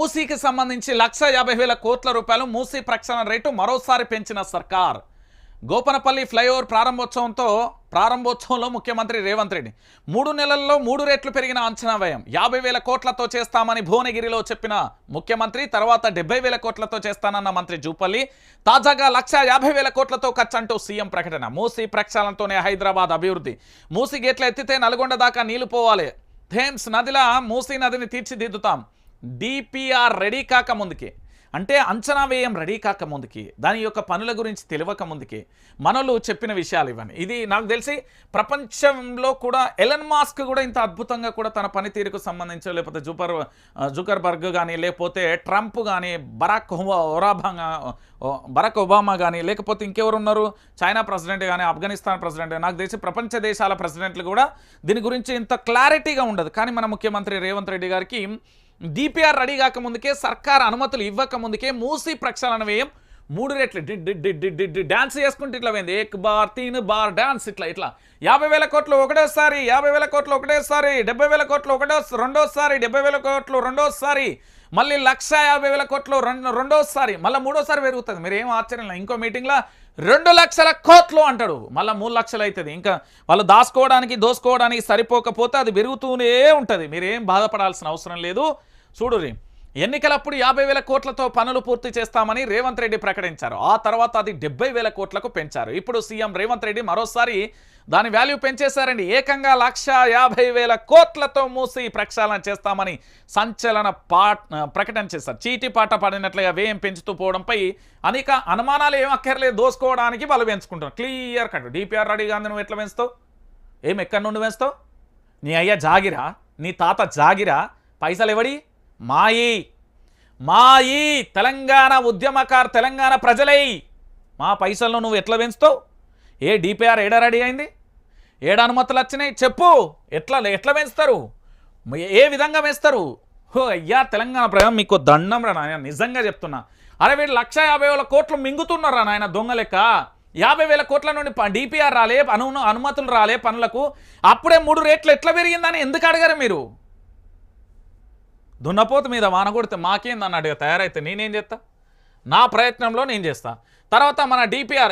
మూసీకి సంబంధించి లక్ష యాభై వేల కోట్ల రూపాయలు మూసీ ప్రక్షాళన రేటు మరోసారి పెంచిన సర్కార్. గోపనపల్లి ఫ్లైఓవర్ ప్రారంభోత్సవంతో ప్రారంభోత్సవంలో ముఖ్యమంత్రి రేవంత్ రెడ్డి. మూడు నెలల్లో మూడు రెట్లు పెరిగిన అంచనా వ్యయం. యాభై వేల కోట్లతో చేస్తామని భువనగిరిలో చెప్పిన ముఖ్యమంత్రి తర్వాత డెబ్బై వేల కోట్లతో చేస్తానన్న మంత్రి జూపల్లి తాజాగా లక్ష యాభై వేల కోట్లతో ఖర్చంటూ సీఎం ప్రకటన. మూసీ ప్రక్షాళనతోనే హైదరాబాద్ అభివృద్ధి. మూసీ గేట్లు ఎత్తితే నల్గొండ దాకా నీళ్ళు పోవాలి. థేమ్స్ నదిలా మూసీ నదిని తీర్చిదిద్దుతాం. డిపిఆర్ రెడీ కాక ముందుకి. అంటే అంచనా వ్యయం రెడీ కాక ముందుకి. దాని యొక్క పనుల గురించి తెలియక ముందుకి. మనలు చెప్పిన విషయాలు ఇవన్నీ. ఇది నాకు తెలిసి ప్రపంచంలో కూడా ఎలన్ మాస్క్ కూడా ఇంత అద్భుతంగా కూడా తన పనితీరుకు సంబంధించి లేకపోతే జూపర్ జుకర్బర్గ్ కానీ లేకపోతే ట్రంప్ కానీ బరాక్ హుమా- ఒరాబా బరాక్ ఒబామా కానీ లేకపోతే ఇంకెవరు ఉన్నారు చైనా ప్రెసిడెంట్ కానీ ఆఫ్ఘనిస్తాన్ ప్రెసిడెంట్ నాకు తెలిసి ప్రపంచ దేశాల ప్రెసిడెంట్లు కూడా దీని గురించి ఇంత క్లారిటీగా ఉండదు. కానీ మన ముఖ్యమంత్రి రేవంత్ రెడ్డి గారికి డిపిఆర్ రెడీ కాకముందుకే సర్కార్ అనుమతులు ఇవ్వక ముందుకే మూసి ప్రక్షాళన వ్యయం మూడు రెట్లు డాన్స్ చేసుకుంటే ఇట్లా పోయింది. ఏక్ బార్ తీన్ బార్ డాన్స్ ఇట్లా ఇట్లా. యాభై వేల కోట్లు ఒకటోసారి యాభై వేల కోట్లు ఒకటేసారి డెబ్బై వేల కోట్లు ఒకటో రెండోసారి డెబ్బై వేల కోట్లు రెండోసారి మళ్ళీ లక్ష యాభై వేల కోట్లు రెండు రెండోసారి మళ్ళీ మూడోసారి పెరుగుతుంది. మీరు ఏం ఆశ్చర్యం ఇంకో మీటింగ్లో రెండు లక్షల కోట్లు అంటాడు. మళ్ళీ మూడు లక్షలు అవుతుంది ఇంకా వాళ్ళు దాచుకోవడానికి దోసుకోవడానికి సరిపోకపోతే అది పెరుగుతూనే ఉంటుంది. మీరేం బాధపడాల్సిన అవసరం లేదు. చూడురి ఎన్నికలప్పుడు యాభై వేల కోట్లతో పనులు పూర్తి చేస్తామని రేవంత్ రెడ్డి ప్రకటించారు. ఆ తర్వాత అది డెబ్బై వేల కోట్లకు పెంచారు. ఇప్పుడు సీఎం రేవంత్ రెడ్డి మరోసారి దాని వాల్యూ పెంచేశారండి. ఏకంగా లక్ష యాభై వేల కోట్లతో మూసి ప్రక్షాళన చేస్తామని సంచలన పాట్ ప్రకటన చేశారు. చీటి పాట పడినట్లుగా వ్యయం పెంచుతూ పోవడంపై అనేక అనుమానాలు ఏం అక్కర్లేదు. దోసుకోవడానికి వాళ్ళు పెంచుకుంటారు clear cut. DPR Reddy Gandhi నువ్వు ఎట్లా పెంచుతావు? ఏం ఎక్కడి నుండి వేస్తావు నీ అయ్యా జాగిరా నీ తాత జాగిరా పైసలు ఎవడి? మాయి మాయి తెలంగాణ ఉద్యమకారు తెలంగాణ ప్రజలై. మా పైసలను నువ్వు ఎట్లా పెంచుతావు? ఏ డిపిఆర్ ఏడా రెడీ అయింది? ఏడ అనుమతులు వచ్చినాయి? చెప్పు. ఎట్లా ఎట్లా పెంచుతారు? ఏ విధంగా వేస్తారు హో అయ్యా తెలంగాణ ప్రజలు మీకు దండం రా నాయన నిజంగా చెప్తున్నా. అరే వీళ్ళు లక్ష యాభై వేల కోట్లు మింగుతున్నారా నాయన దొంగ లెక్క. యాభై వేల కోట్ల నుండి డిపిఆర్ రాలే అను అనుమతులు రాలే పనులకు. అప్పుడే మూడు రేట్లు ఎట్లా పెరిగిందని ఎందుకు అడగారు మీరు? దున్నపోతు మీద వాన కొడితే మాకేందన్నట్టుగా తయారైతే నేనేం చేస్తా? నా ప్రయత్నంలో నేను చేస్తా. తర్వాత మన డిపిఆర్